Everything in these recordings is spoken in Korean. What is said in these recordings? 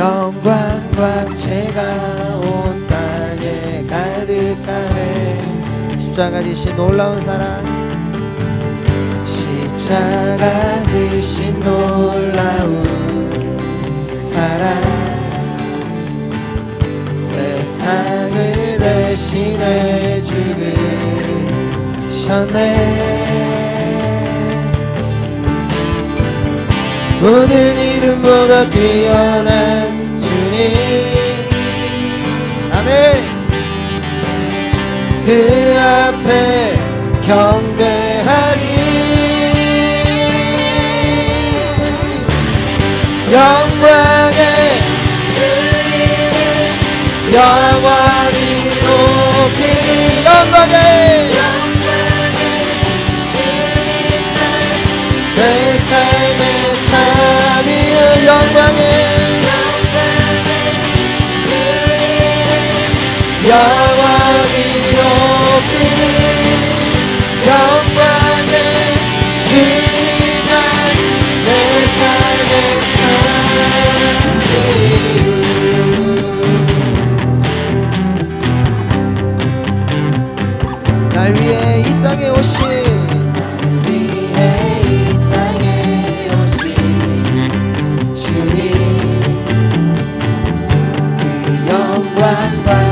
영광 광채가 온 땅에 가득하네. 십자가 지신 놀라운 사랑. 십자가 지신 놀라운 사랑. 세상을 대신해 죽으셨네. 모든 이름보다 뛰어난 아멘. 그 앞에 경배하리. 영광의 영원히 높이리 영광의 내 삶의 날 위해 이 땅에 오신 날 위해 이 땅에 오신 주님 그 영광 광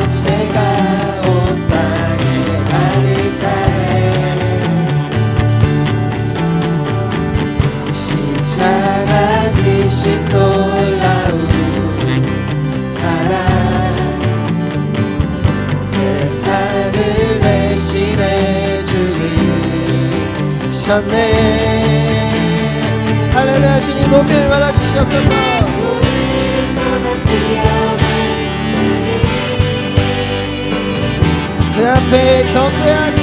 주셨네. 할렐루야 주님 높이를 받아 주시옵소서. 그 앞에 경배하리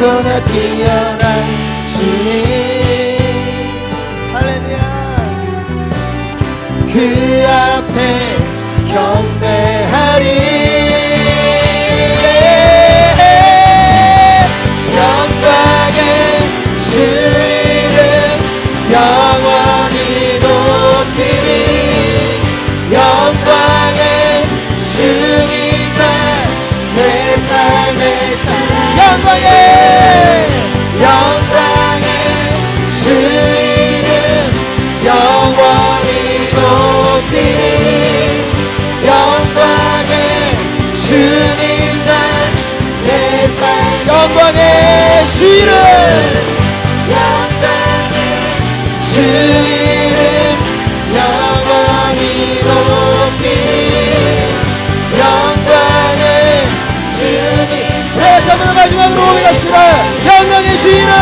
이름보다 뛰어난 주님. 할렐루야. 그 앞에 경배 주 이름 주 이름 영원히 높이리 영광의 주님. 다시 한번 마지막으로 올라갑시다. 영광의 주 이름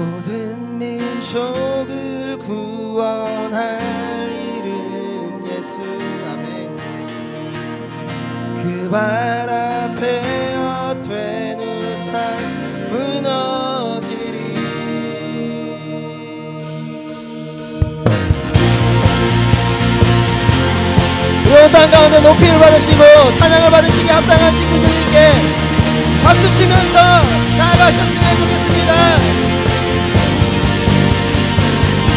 모든 민족을 구원할 이름 예수 아멘. 그 발 앞에 헛된 우상 무너지리. 이땅 가운데 높이를 받으시고 찬양을 받으시기 합당하신 그 주님께 박수 치면서 나아가셨으면 좋겠습니다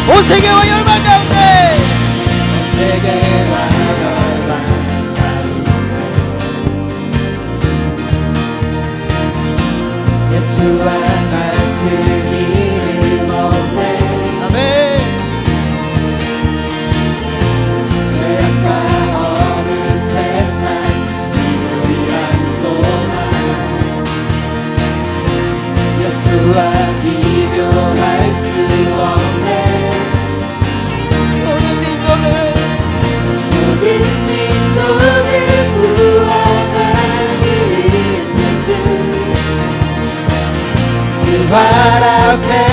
온 세계와 열방 가운데! 세계와 열방 가운데. 예수와 같 그발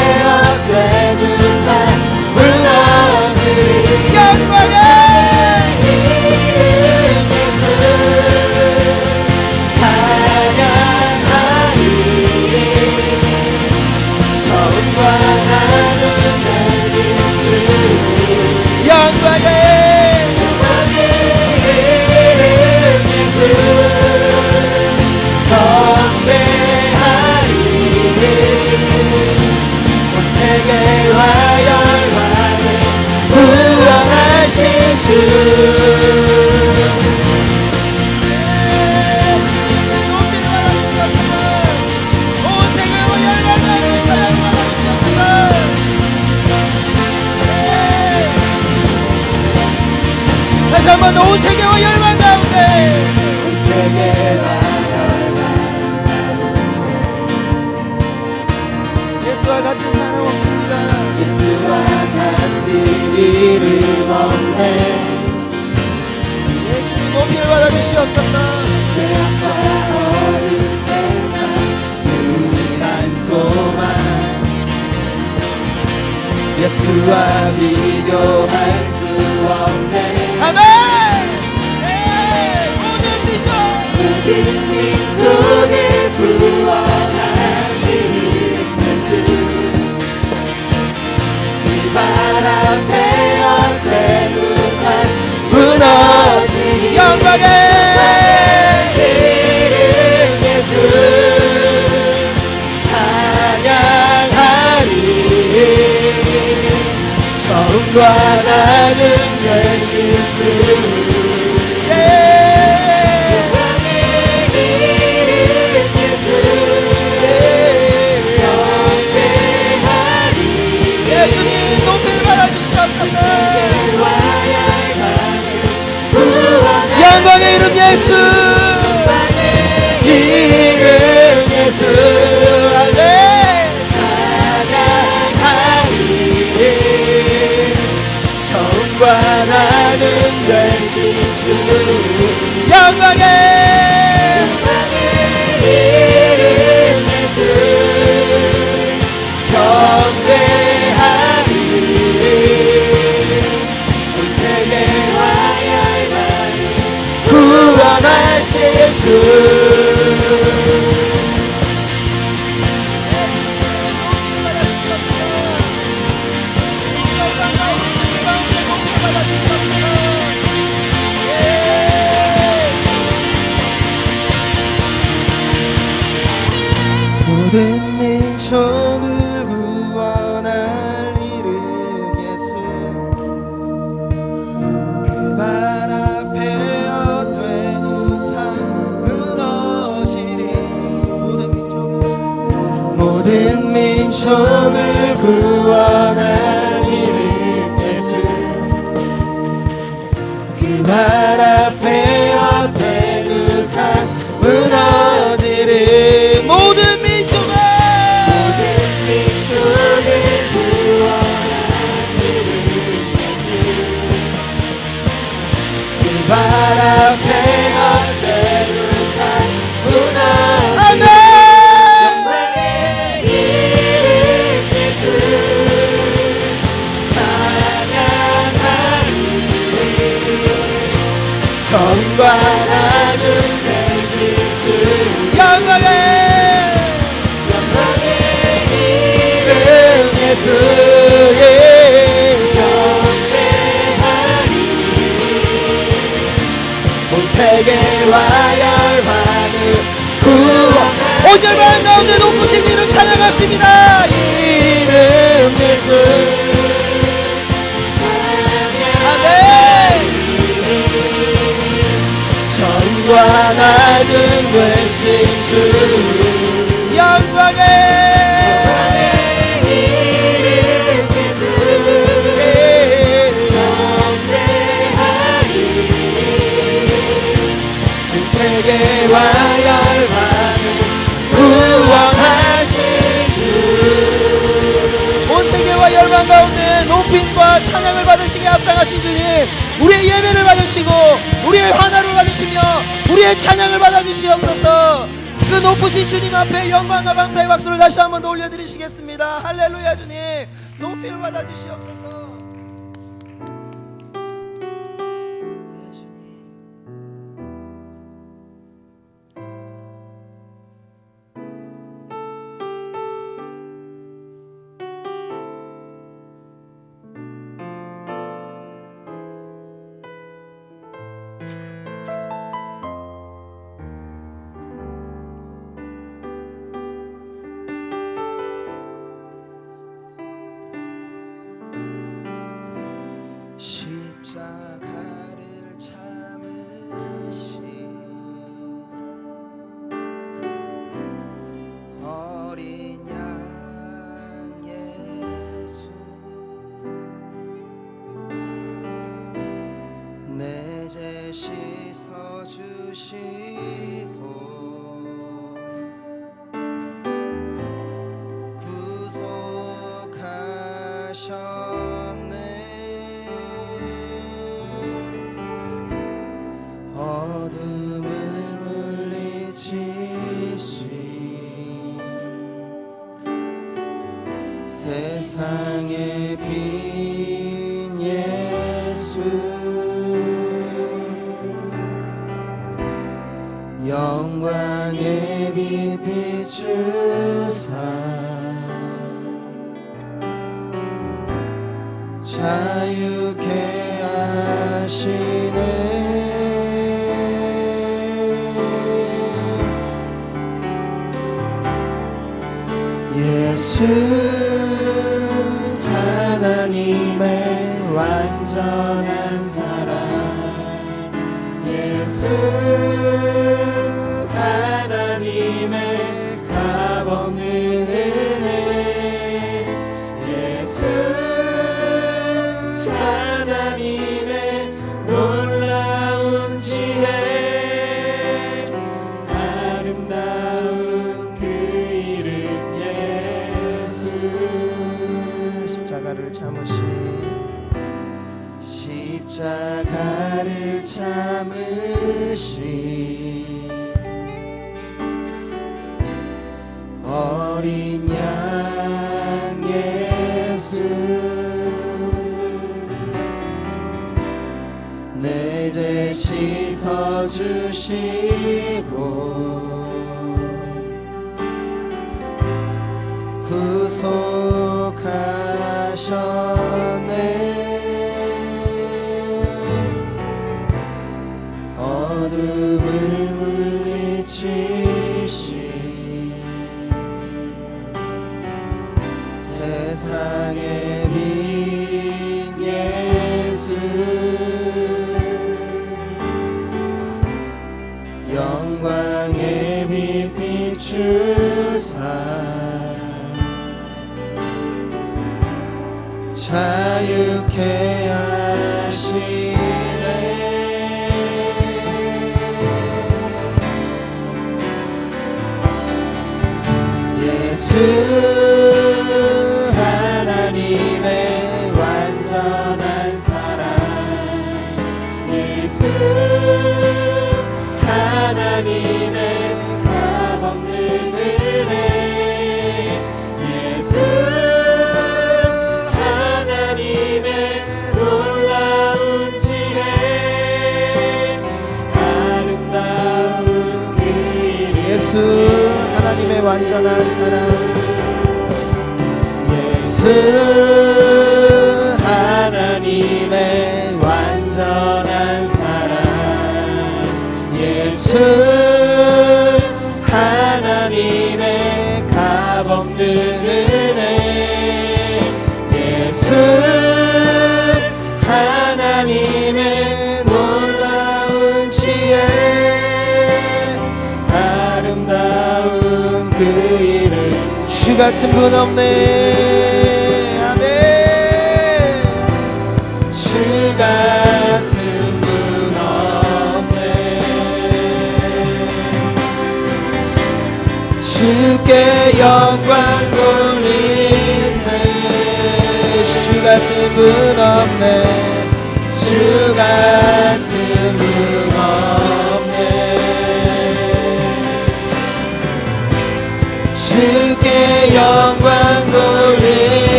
한번 온 세계와 열방 가운데 온 세계와 예수와 같은 사람 없습니다. 예수와 같은 이름 없네. 예수님 높이를 받아 주시옵소서. 죄악과 어두운 세상 유일한 소망. 예수와 비교할 수 없네. 구 천을 예수 아멘 전과 낮은 되신 주 열방 가운데 높임과 찬양을 받으시기에 합당하신 주님 우리의 예배를 받으시고 우리의 환화를 받으시며 우리의 찬양을 받아주시옵소서. 그 높으신 주님 앞에 영광과 감사의 박수를 다시 한번 더 올려드리시겠습니다. 할렐루야 주님. 높임을 받아주시옵소서 구 자유케 하시네. 예수 하나님의 완전한 사랑. 예수 하나님의 값없는 은혜. 예수 내 죄 씻어 주시고 구속하셨네 영광의 빛 비추사 자유케 하시 예수 하나님의 완전한 사랑. 예수 하나님의 완전한 사랑. 예수 하나님의 값없는 은혜. 예수 같은 분 없네. 주 같은 분 없네. 주께 영광 돌리세. 주 같은 분 없네. 주 같은 분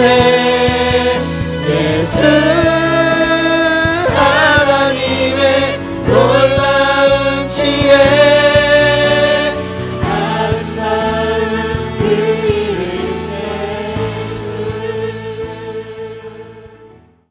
de